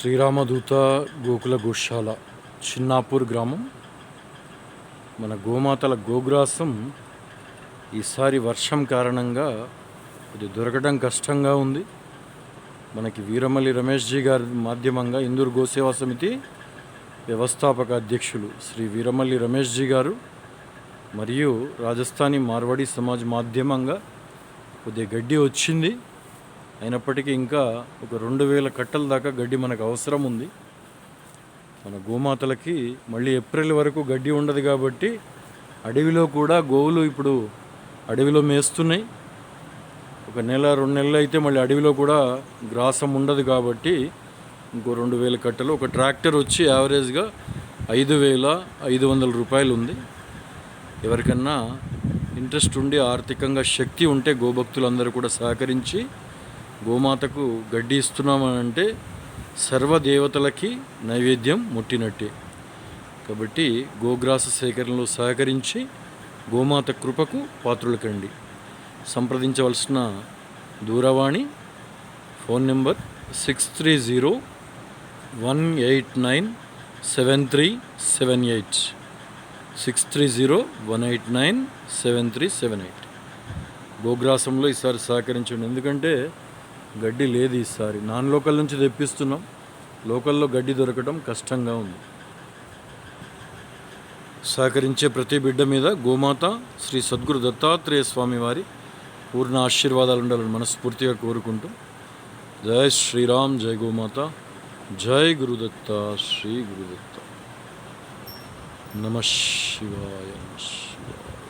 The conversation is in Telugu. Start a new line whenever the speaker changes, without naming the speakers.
శ్రీరామదూత గోకుల గోశాల చిన్నాపూర్ గ్రామం. మన గోమాతల గోగ్రాసం ఈసారి వర్షం కారణంగా ఇది దొరకడం కష్టంగా ఉంది. మనకి వీరమల్లి రమేష్ జీ గారి మాధ్యమంగా ఇందూరు గోసేవా సమితి వ్యవస్థాపక అధ్యక్షులు శ్రీ వీరమల్లి రమేష్ జీ గారు మరియు రాజస్థానీ మార్వాడి సమాజ్ మాధ్యమంగా కొద్దిగా గడ్డి వచ్చింది. అయినప్పటికీ ఇంకా ఒక రెండు వేల కట్టల దాకా గడ్డి మనకు అవసరం ఉంది. మన గోమాతలకి మళ్ళీ ఏప్రిల్ వరకు గడ్డి ఉండదు కాబట్టి అడవిలో కూడా గోవులు ఇప్పుడు అడవిలో మేస్తున్నాయి. ఒక నెల రెండు నెలలు అయితే మళ్ళీ అడవిలో కూడా గ్రాసం ఉండదు కాబట్టి ఇంకో రెండు వేల కట్టలు ఒక ట్రాక్టర్ వచ్చి యావరేజ్గా ఐదు వేల ఐదు వందల రూపాయలు ఉంది. ఎవరికన్నా ఇంట్రెస్ట్ ఉండి ఆర్థికంగా శక్తి ఉంటే గోభక్తులందరూ కూడా సహకరించి గోమాతకు గడ్డి ఇస్తున్నామనంటే సర్వదేవతలకి నైవేద్యం ముట్టినట్టే. కాబట్టి గోగ్రాస సేకరణలో సహకరించి గోమాత కృపకు పాత్రులకండి. సంప్రదించవలసిన దూరవాణి phone number six three zero one eight nine seven three seven eight six three zero one eight nine seven three seven eight గోగ్రాసంలో ఈసారి సహకరించండి. ఎందుకంటే గడ్డి లేదు ఈసారి. నాన్ లోకల్ నుంచి తెప్పిస్తున్నాం. లోకల్లో గడ్డి దొరకడం కష్టంగా ఉంది. సహకరించే ప్రతి బిడ్డ మీద గోమాత శ్రీ సద్గురు దత్తాత్రేయ స్వామి వారి పూర్ణ ఆశీర్వాదాలు ఉండాలని మనస్ఫూర్తిగా కోరుకుంటూ జై శ్రీరామ్ జై గోమాత జై గురుదత్త శ్రీ గురుదత్త. నమ శివాయ నమ శివాయ.